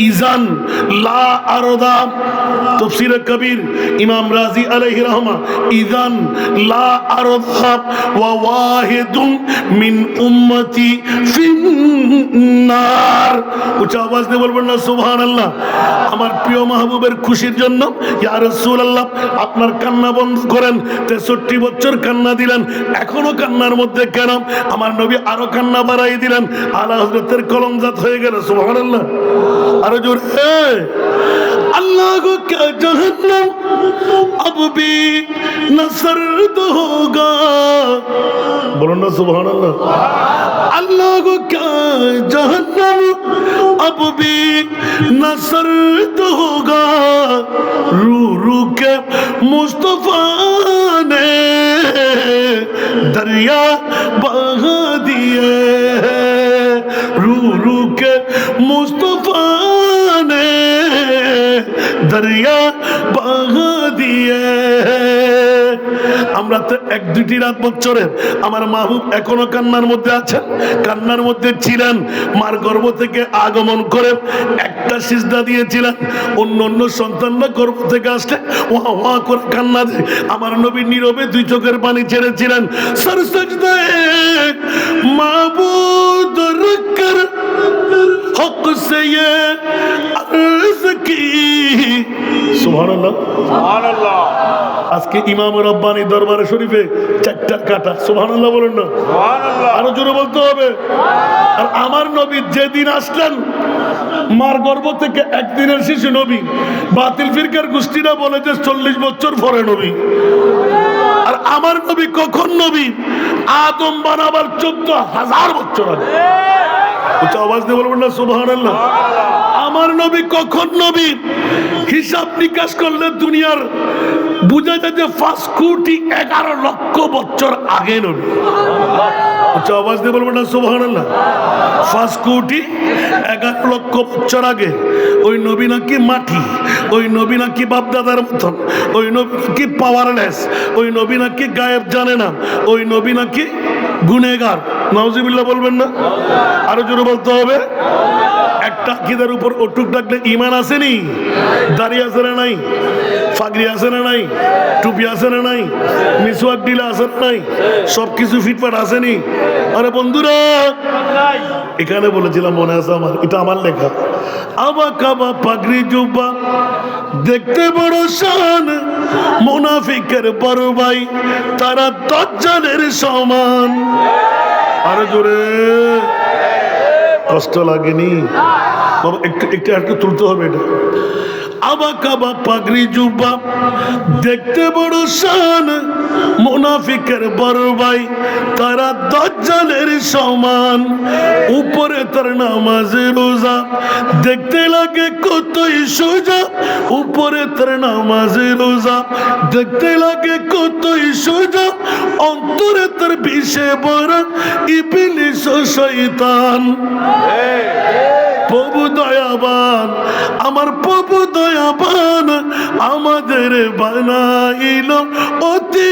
ইজান লা আরদা তফসিরে কবির ইমাম রাজি আলাইহি রাহমা, ইদান লা আরফা ওয়া ওয়াহিদুম মিন উম্মতি ফিন নার উচ্চ আওয়াজ দিয়ে বলবেন না, সুবহানাল্লাহ, আমার প্রিয় মাহবুবের খুশির জন্য, ইয়া রাসূলুল্লাহ, আপনার কান্না বন্ধ করেন 63 বছর কান্না দিলেন, এখনও কান্নার মধ্যে কেন? আমার নবী আরও কান্না বাড়াই দিলেন, আলা হযরতের কলমজাত হয়ে গেল, সুবহানাল্লাহ। আরও জোরে, আল্লাহ کیا جہنم اب بھی نہ سرد ہوگا۔ بولو نا، سبحان اللہ۔ اللہ کو کیا جہنم اب بھی نہ سرد ہوگا۔ رو رو کے مصطفیٰ نے دریا بہا دیے۔ দরিয়া বাহ দিয়ে। আমরা তো এক দুটি রাত বছরের আমার মাহুব এখনও কান্নার মধ্যে আছেন। কান্নার মধ্যে ছিলেন। মার গর্ভ থেকে আগমন করে একটা সিজদা দিয়েছিলেন। অন্য অন্য সন্তানরা গর্ভ থেকে আসলে ওয়া ওয়া করে কান্না দেয় আমার নবী নীরবে দুই চোখের পানি ছেড়েছিলেন। সর সজদে মাবু দরকার হক সে আরজ কি সুবহানাল্লাহ। সুবহানাল্লাহ। আজকে ইমাম রব্বানি দরবারে শরীফে চারটা কাটা সুবহানাল্লাহ বলুন না? সুবহানাল্লাহ। আরও জোরে বলতে হবে। আর আমার নবী যেদিন আসলেন মার গর্ভ থেকে একদিনের শিশু নবী বাতিল ফিরকার গোষ্ঠীরা বলে যে চল্লিশ বছর পরে নবী। আর আমার নবী কখন নবী? আদম বানাবার চোদ্দ হাজার বছর আগে। উচ্চ আওয়াজ দিয়ে বলবেন না, সুবহানাল্লাহ। আমার নবী কখন নবী? হিসাব নিকাশ করলে দুনিয়ার বুঝা যায় যে পাঁচ কোটি এগারো লক্ষ বছর আগে নবী। আচ্ছা আওয়াজ দিয়ে বলবেন না, সুবহানাল্লাহ। পাঁচ কোটি এগারো লক্ষ বছর আগে। ওই নবী নাকি মাটি, ওই নবী নাকি বাপদাদার মতন, ওই নবী নাকি পাওয়ারলেস ওই নবী নাকি গায়েব জানে না, ওই নবী নাকি গুনেগার নওজিবিল্লাহ বলবেন না? আরও জোরে বলতে হবে। একটা কিদের উপর অটুক ডাকলে ইমান আসেনি দাঁড়িয়ে আছে না নাই? ফাগরি আছে না নাই? টুপি আছে না নাই? মিসওয়াক দিলে আছে না নাই? সব কিছু ফিটফাট আসেনি আরে বন্ধুরা এখানে বলেছিলাম মনে আছে আমার এটা আমার লেখা। আবা কাবা পাগড়ি জুব্বা দেখতে বড় শান মুনাফিকের বড় ভাই তারা দজ্জালের সমান। আরে জোরে। কষ্ট লাগেনি। বাবা, একটু একটু একটু তুলতে হবে এটা। আবা কাবা পাগড়ি জুব্বা, দেখতে বড় শান। মুনাফিকের বড় ভাই তারা দজ্জালের সমান। উপরে তার নামাজে রোজা, দেখতে লাগে কতই সোজা। উপরে তার নামাজে রোজা। দেখতে লাগে কতই সোজা, অন্তরে তার বিষে বড় ইপিলিস শৈতান প্রভু দয়াবান, আমার প্রভু দয়াবান, আমাদের বানাইল অতি